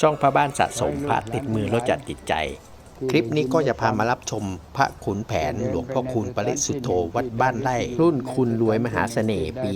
ช่องพระบ้านสะสมพระติดมือรถจัดจิตใจ คลิปนี้ก็จะพามารับชมพระขุนแผนหลวงพ่อคูณปริสุทธโธวัดบ้านไร่รุ่นคุณรวยมหาเสน่ห์ปี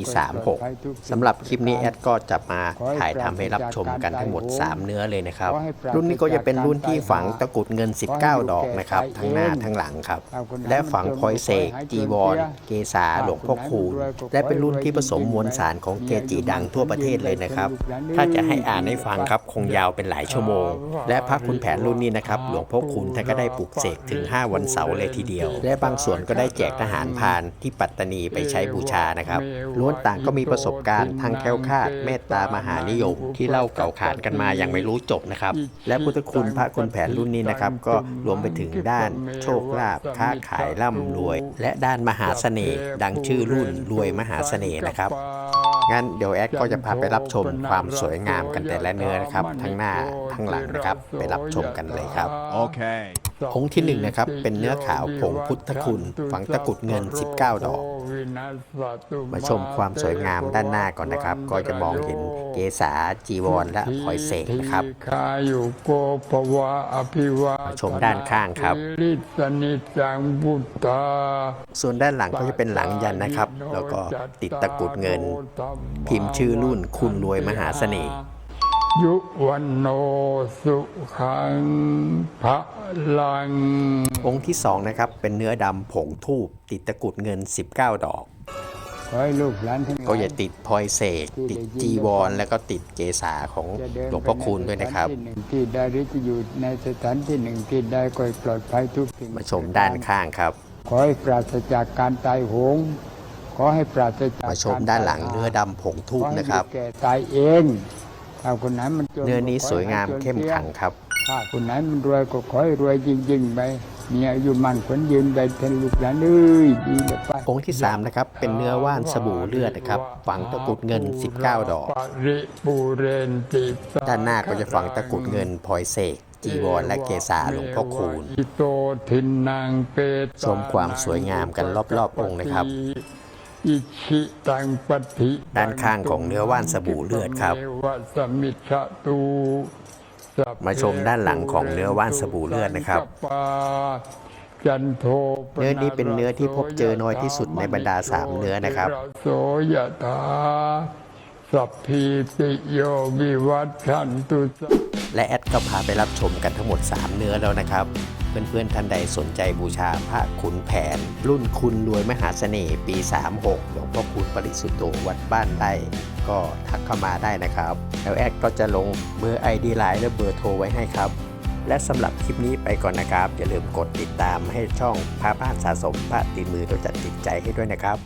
36สำหรับคลิปนี้แอดก็จะมาถ่ายทำให้รับชมกันทั้งหมด 3 เนื้อเลยนะครับ รุ่นนี้ก็จะเป็นรุ่นที่ฝังตะกรุดเงิน 19 ดอกนะครับทั้งหน้าทั้งหลังครับ และฝังพลอยเสกจีวร เกษาหลวงพ่อคูณและเป็นรุ่นที่ผสมมวลสารของเกจิดังทั่วประเทศเลยนะครับ ถ้าจะให้อ่านให้ฟังครับคงยาวเป็นหลายชั่วโมง และพระคุณแผนรุ่นนี้นะครับหลวงพ่อคูณท่านก็ได้ปลุกเสกถึง 5 วันเสาร์เลยทีเดียว และบางส่วนก็ได้แจกทหารพานที่ปัตตานีไปใช้บูชานะครับล้วนต่างก็มีประสบการณ์ทางแคล้วคลาดเมตตามหานิยม ที่เล่าเก่าขานกันมาอย่างไม่รู้จบนะครับ และพุทธคุณพระคุณแผนรุ่นนี้นะครับ ก็รวมไปถึงด้านโชคลาภค้าขายร่ำรวย และด้านมหาเสน่ห์ดังชื่อรุ่นรวยมหาเสน่ห์นะครับงั้นเดี๋ยวแอดก็จะพาไปรับชมความสวยงามกันแต่ละเนื้อนะครับ ทั้งหน้าทั้งหลังนะครับ ไปรับชมกันเลยครับ Okay. อ งค์ที่หนึ่งนะครับ เป็นเนื้อขาวผงพุทธคุณ ฝังตะกรุดเงิน 19 ดอก มาชมความสวยงามด้านหน้าก่อนนะครับ ก็จะมองเห็นเกษาจีวร และพลอยเสกนะครับคายุโกภวะอภิวามาชมด้านข้างครับลิสนิจังบุตตาส่วนด้านหลังก็จะเป็นหลังยันนะครับ แล้วก็ติดตะกรุดเงิน พิมพ์ชื่อรุ่นคุณรวยมหาเสน่ห์ ยุวันโนสุขังพระลัง องค์ที่สองนะครับ เป็นเนื้อดำผงทูบติดตะกรุดเงิน 19 ดอก ขอให้ลูกหลานทั้งหลายก็จะติดพลอยเสก ติดจีวร แล้วก็ติดเกษาของจะเดินหลวงพ่อคูณด้วยนะครับ ไปในสถานที่หนึ่งที่ใดหรือจะอยู่ในสถานที่หนึ่งที่ใดก็ให้ปลอดภัยทุกสิ่ง มาชมด้านข้างครับ ขอให้ปราศจากการตายโหง ขอให้ปราศจากมาชมด้านหลังเนื้อดำผงทูบนะครับ ขอให้ลูกแก่ตายเอง ถ้าคนไหนมันจเนื้อนี้สวยงามเข้มขังครับ ถ้าคนไหนมันรวยก็ขอให้รวยจริงๆไปมีอายุมันขนยืนไปเทนลูกหลานเอ้ยดีเลยไปองค์ที่3นะครับเป็นเนื้อว่านสบู่เลือดนะครับฝังตะกรุดเงิน 19 ดอกปริปูเรนติสด้านหน้าก็จะฝังตะกรุดเงินพลอยเสกจีวรและเกษาหลวงพ่อคูณอิโตทินนางเปตชมความสวยงามกันรอบๆองค์นะครับอิชิตังปฏิ ด้านข้างของเนื้อว่านสบู่เลือดครับเมวะสมิชะตูสัพเพมาชมด้านหลังของเนื้อว่านสบู่เลือดนะครับสัพปาจันโทปเนื้อนี้เป็นเนื้อที่พบเจอน้อยที่สุดในบรรดาสามเนื้อนะครับโสยถาสัพพีติโยวิวัตชันตุสัพและแอดก็พาไปรับชมกันทั้งหมด 3 เนื้อแล้วนะครับ เพื่อนๆท่านใดสนใจบูชาพระขุนแผน รุ่นคุณรวยมหาเสน่ห์ปี 36 หลวงพ่อคุณปริสุทธโธวัดบ้านไร่ก็ทักเข้ามาได้นะครับ แล้วแอดก็จะลงเบอร์ ID ไลน์และเบอร์โทรไว้ให้ครับ และสำหรับคลิปนี้ไปก่อนนะครับ อย่าลืมกดติดตามให้ช่องพระบ้านสะสมพระติดมือโดยจัดจิตใจให้ด้วยนะครับ